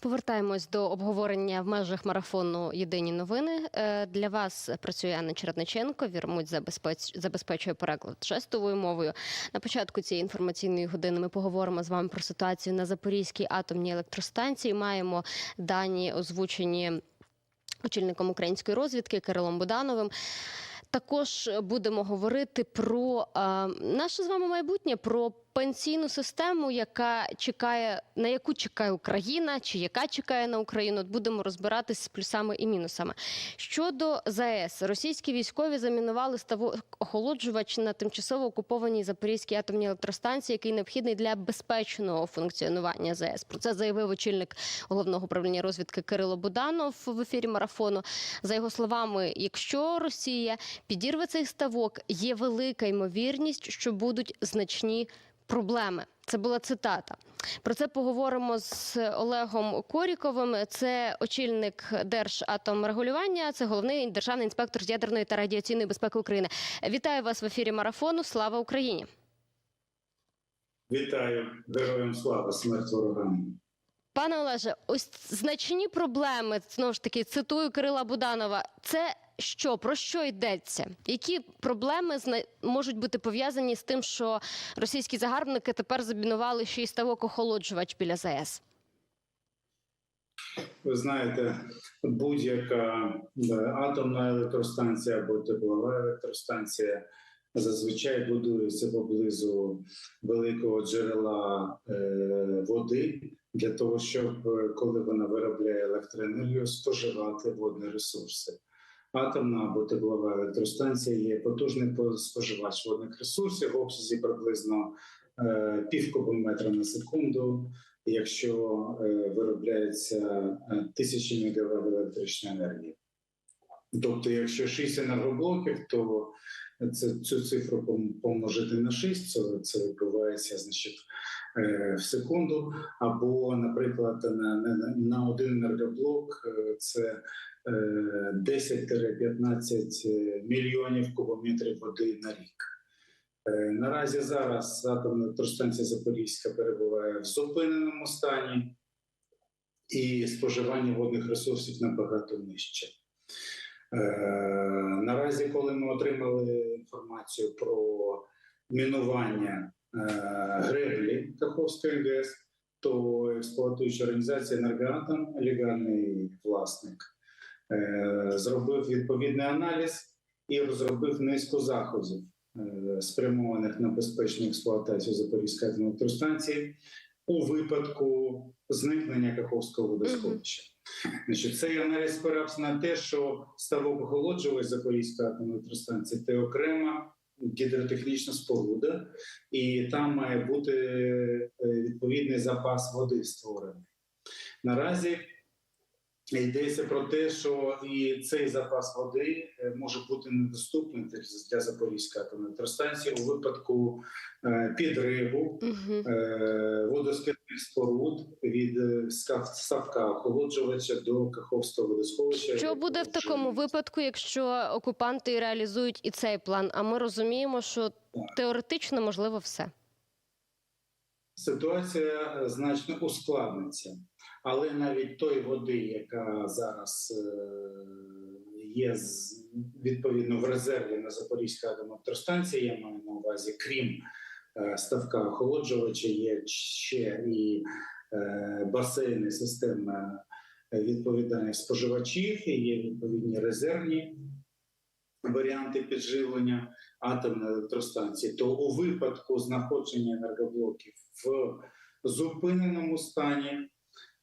Повертаємось до обговорення в межах марафону Єдині новини. Е, Для вас працює Анна Чередниченко. Вірмуть забезпеч... забезпечує переклад жестовою мовою. На початку цієї інформаційної години ми поговоримо з вами про ситуацію на Запорізькій атомній електростанції. Маємо дані озвучені очільником української розвідки Кирилом Будановим. Також будемо говорити про е, наше з вами майбутнє, про пенсійну систему, яка чекає на яку чекає Україна, чи яка чекає на Україну. Будемо розбиратись з плюсами і мінусами. Щодо ЗАЕС, російські військові замінували ставок охолоджувач на тимчасово окупованій Запорізькій атомній електростанції, який необхідний для безпечного функціонування ЗАЕС. Про це заявив очільник головного управління розвідки Кирило Буданов в ефірі марафону. За його словами, якщо Росія підірве цей ставок, є велика ймовірність, що будуть значні проблеми. Це була цитата. Про це поговоримо з Олегом Коріковим. Це очільник Держатомрегулювання, це головний державний інспектор з ядерної та радіаційної безпеки України. Вітаю вас в ефірі марафону. Слава Україні! Вітаю героям слава, смерть ворогам. Пане Олеже, ось значні проблеми. Знову ж таки, цитую Кирила Буданова. Це що про що йдеться? Які проблеми можуть бути пов'язані з тим, що російські загарбники тепер забінували ще й ставок охолоджувач біля ЗАЕС? Ви знаєте, будь-яка атомна електростанція або теплова електростанція зазвичай будується поблизу великого джерела е, води для того, щоб е, коли вона виробляє електроенергію, споживати водні ресурси. Атомна або теплова електростанція є потужний по- споживач водних ресурсів в обсязі приблизно е, пів кубометра на секунду. Якщо е, виробляється е, тисячі мегаватт електричної енергії. Тобто, якщо 6 енергоблоків, то це цю цифру пом- помножити на 6, це, це відбувається значить, в секунду. Або, наприклад, на, на, на один енергоблок це 10-15 мільйонів кубометрів води на рік. Е, Наразі зараз атомна електростанція Запорізька перебуває в зупиненому стані, і споживання водних ресурсів набагато нижче. Е, Наразі, коли ми отримали інформацію про мінування е, греблі Каховської ГЕС, то експлуатуюча організація «Енергоатом», легальний власник, е, зробив відповідний аналіз і розробив низку заходів е, спрямованих на безпечну експлуатацію Запорізької електростанції у випадку зникнення Каховського водосховища. Значить, цей аналіз спирався на те, що ставок охолоджувач Запорізької атомної електростанції це окрема гідротехнічна споруда, і там має бути е, відповідний запас води створений. Наразі йдеться про те, що і цей запас води е, може бути недоступним для- Запорізької атомної електростанції у випадку е, підриву Угу. споруд від ставка охолоджувача до Каховського водосховища. Що буде в такому випадку, якщо окупанти реалізують і цей план? А ми розуміємо, що теоретично можливо все. Ситуація е, значно ускладниться, але навіть той води, яка зараз е, є відповідно в резерві на Запорізькій атомній електростанції, я маю на увазі, крім е, ставка охолоджувача, є ще і басейни, система відповідальних споживачів, і є відповідні резервні варіанти підживлення атомної електростанції, то у випадку знаходження енергоблоків в зупиненому стані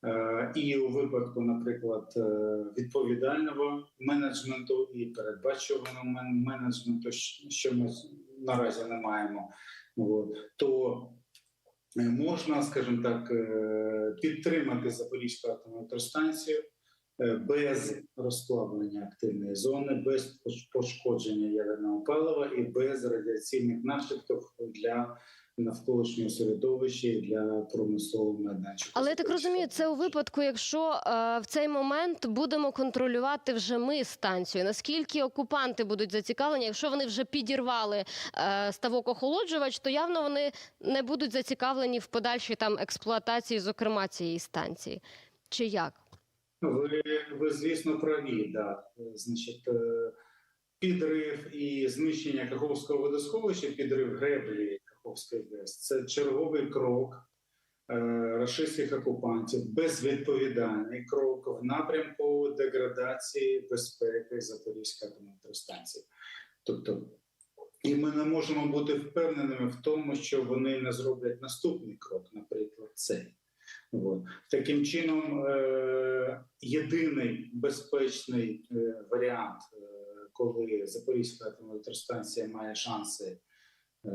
е, і у випадку, наприклад, е, відповідального менеджменту і передбачуваного менеджменту, що ми наразі не маємо, то е, можна, скажімо так, підтримати Запорізьку атомну електростанцію без розплавлення активної зони, без пошкодження ядерного палива і без радіаційних наслідків для навколишнього середовища і для промислового майданчика. Але я так розумію, це у випадку, якщо е, в цей момент будемо контролювати вже ми станцію. Наскільки окупанти будуть зацікавлені, якщо вони вже підірвали е, ставок охолоджувач, то явно вони не будуть зацікавлені в подальшій там експлуатації, зокрема цієї станції. Чи як? Ви, ви звісно, праві, да. Значить, е, підрив і знищення Каховського водосховища, підрив греблі Каховської ГЕС це черговий крок е, рашистських окупантів, безвідповідальний крок в напрямку деградації безпеки Запорізької атомної електростанції. Тобто, і ми не можемо бути впевненими в тому, що вони не зроблять наступний крок, наприклад, цей. От. Таким чином, е, єдиний безпечний е, варіант, е, коли Запорізька електростанція має шанси е,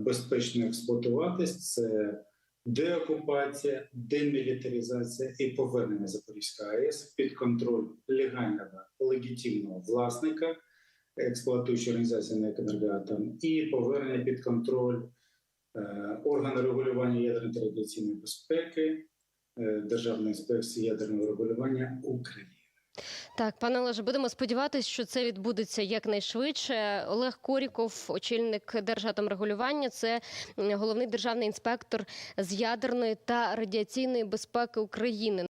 безпечно експлуатуватись, це деокупація, демілітаризація і повернення Запорізької АЕС під контроль легального легітимного власника, експлуатуючої організації НЕК «Енергоатом», і повернення під контроль е, органу регулювання ядерної та радіаційної безпеки, е, Державної інспекції ядерного регулювання України. Так, пане Олеже, будемо сподіватися, що це відбудеться якнайшвидше. Олег Коріков, очільник Держатомрегулювання, це головний державний інспектор з ядерної та радіаційної безпеки України.